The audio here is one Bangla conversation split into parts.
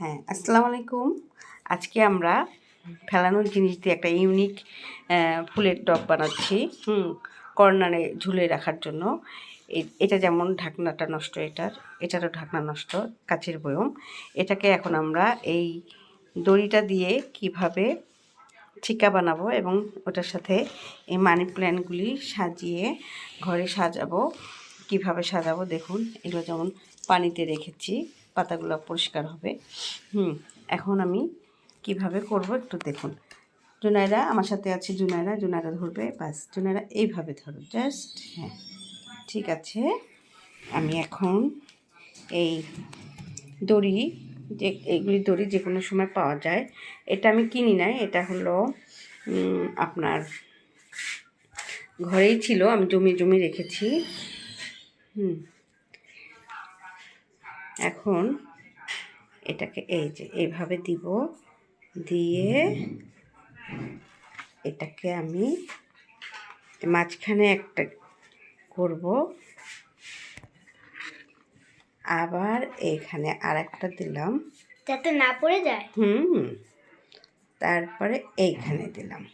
হ্যাঁ আসসালামু আলাইকুম। আজকে আমরা ফেলানোর জিনিস দিয়ে একটা ইউনিক ফুলের টব বানাচ্ছি, হুম, কর্নারে ঝুলে রাখার জন্য। এটা যেমন ঢাকনাটা নষ্ট এটার, এটারও ঢাকনা নষ্ট, কাচের বয়ম। এটাকে এখন আমরা এই দড়িটা দিয়ে কীভাবে ঠিকা বানাবো এবং ওটার সাথে এই মানি প্ল্যান্টগুলি সাজিয়ে ঘরে সাজাবো, কীভাবে সাজাবো দেখুন, এগুলো যেমন পানিতে রেখেছি। পাতাগুলো পরিষ্কার হবে। হুম, এখন আমি কীভাবে করব একটু দেখুন। জুনাইরা আমার সাথে আছে জুনাইরা জুনাইরা ধরবে, বাস। জুনাইরা এইভাবে ধরো জাস্ট হ্যাঁ ঠিক আছে। আমি এখন এই দড়ি, যে এইগুলি দড়ি যে কোনো সময় পাওয়া যায়, এটা আমি কিনি নাই, এটা হলো আপনার ঘরেই ছিল, আমি জমি জমি রেখেছি। হুম এখন এটাকে এই যে এইভাবে দিব। দিয়ে এটাকে আমি মাঝখানে একটা করব। আবার এখানে আর একটা দিলাম। যাতে না পড়ে যায়। হুম তারপরে এইখানে দিলাম।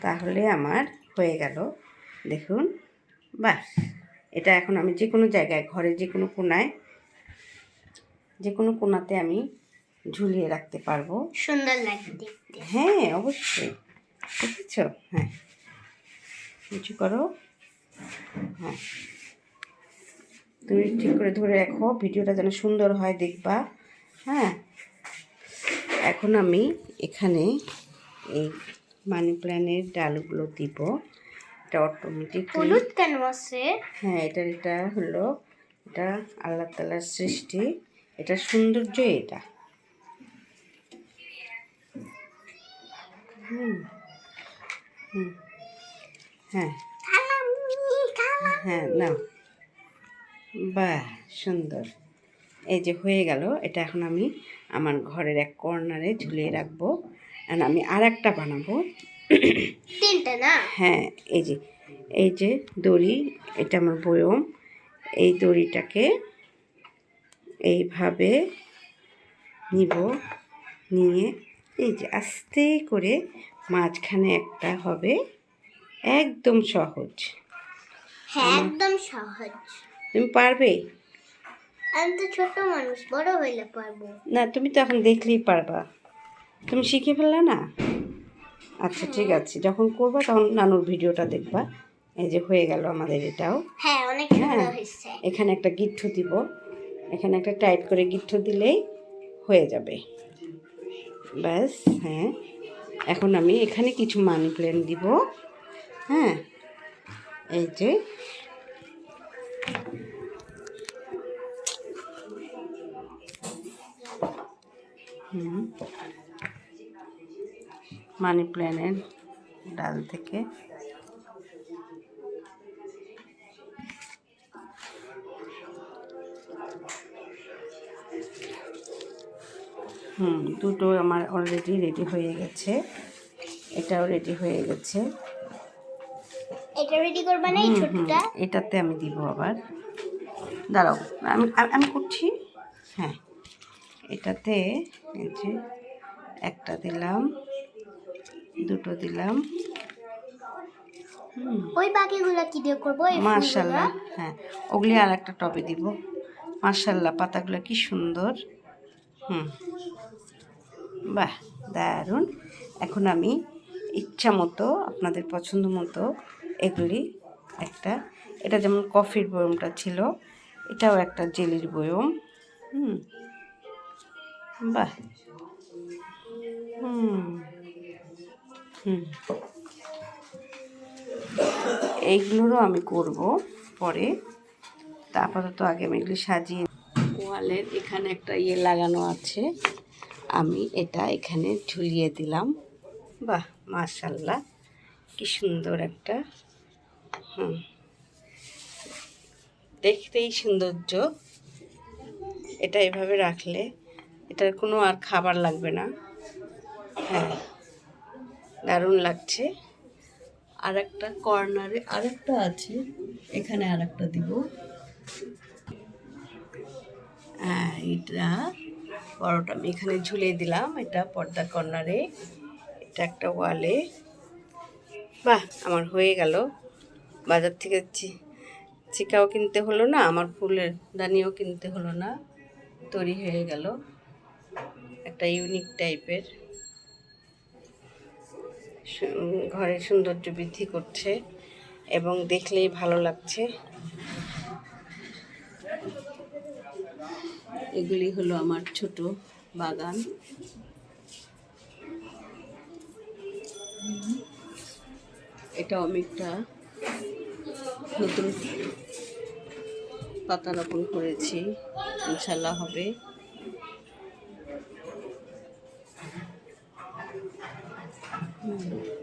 তাহলে আমার হয়ে গেল। দেখুন বাস এটা এখন আমি যে কোনো জায়গায় ঘরে যে কোনো কোনায় যে কোনো কোনাতে আমি ঝুলিয়ে রাখতে পারব। সুন্দর লাগে দেখতে। হ্যাঁ অবশ্যই। বুঝেছ? হ্যাঁ। কিছু করো। হ্যাঁ। তুমি ঠিক করে ধরে রাখো ভিডিওটা যেন সুন্দর হয় দেখবা। হ্যাঁ। এখন আমি এখানে এই মানি প্ল্যানের ডালগুলো দিব। এটা অটোমেটিক হলুদ কেন হ্যাঁ এটা এটা হলো এটা আল্লাহ তালার সৃষ্টি। এটা সৌন্দর্য এটা। হ্যাঁ। হ্যাঁ নাও। বাহ সুন্দর। এই যে হয়ে গেল এটা এখন আমি আমার ঘরের এক কর্নারে ঝুলিয়ে রাখব। আর আমি আর একটা বানাবো। তিনটা না? হ্যাঁ এই যে এই যে দড়ি এটা আমার বয়ম। এই দড়িটাকে এইভাবে নিব নিয়ে এই যে আস্তে করে মাঝখানে একটা হবে একদম সহজ। হ্যাঁ একদম সহজ। তুমি পারবে? আমি তো ছোট মানুষ বড় হইলে পারব। না তুমি তো এখন দেখলেই পারবা। তুমি শিখে ফেললে না? আচ্ছা ঠিক আছে যখন করবা তখন নানুর ভিডিওটা দেখবা। এই যে হয়ে গেল আমাদের এটাও। হ্যাঁ অনেক সুন্দর হ্যাঁ। হয়েছে। এখানে একটা গিট্টু দিব। এখানে একটা টাইট করে গিট্টু দিলেই হয়ে যাবে। ব্যাস হ্যাঁ। এখন আমি এখানে কিছু মানি প্ল্যান্ট দিব। হ্যাঁ এই যে। মানি প্ল্যান্টের ডাল থেকে হুম দুটো আমার অলরেডি রেডি হয়ে গেছে। এটাও রেডি হয়ে গেছে। এটা রেডি করবা না এই ছোটটা? এটাতে আমি দিব আবার। দাঁড়াও আমি আমি- করছি? হ্যাঁ এটাতে এই যে একটা দিলাম দুটো দিলাম। হুম। ওই বাকিগুলো কি দিয়ে করব? মার্শাল্লাহ হ্যাঁ ওগুলি আর একটা টবে দিব। মার্শাল্লাহ পাতাগুলো কি সুন্দর। হুম। বাহ, দারুণ। এখন আমি ইচ্ছা মতো, আপনাদের পছন্দ মতো এগুলি একটা, এটা যেমন কফির বয়মটা ছিল, এটাও একটা জেলির বয়ম। হুম, বাহ। হুম হুম। এইগুলোরও আমি করব পরে। তা আপাতত আগে আমি এগুলি সাজিয়ে ওয়ালের এখানে একটা ইয়ে লাগানো আছে। আমি এটা এখানে ঝুলিয়ে দিলাম। বাহ মাশাল্লাহ কি সুন্দর একটা, হুম, দেখতেই সৌন্দর্য। এটা এভাবে রাখলে এটার কোনো আর খাবার লাগবে না। হ্যাঁ দারুণ লাগছে। আর একটা কর্নারে আরেকটা আছে, এখানে আরেকটা দিব। হ্যাঁ এটা বড়টা আমি এখানে ঝুলিয়ে দিলাম, এটা পর্দা কর্নারে, এটা একটা ওয়ালে। বাহ, আমার হয়ে গেল। বাজার থেকে চিকাও কিনতে হলো না, আমার ফুলের দানিও কিনতে হলো না, তৈরি হয়ে গেল। একটা ইউনিক টাইপের। ঘরের সৌন্দর্য বৃদ্ধি করছে এবং দেখলেই ভালো লাগছে। এগুলি হলো আমার ছোট বাগান। এটা একটা নতুন পাতা রোপণ করেছি। ইনশাল্লাহ হবে। হুম।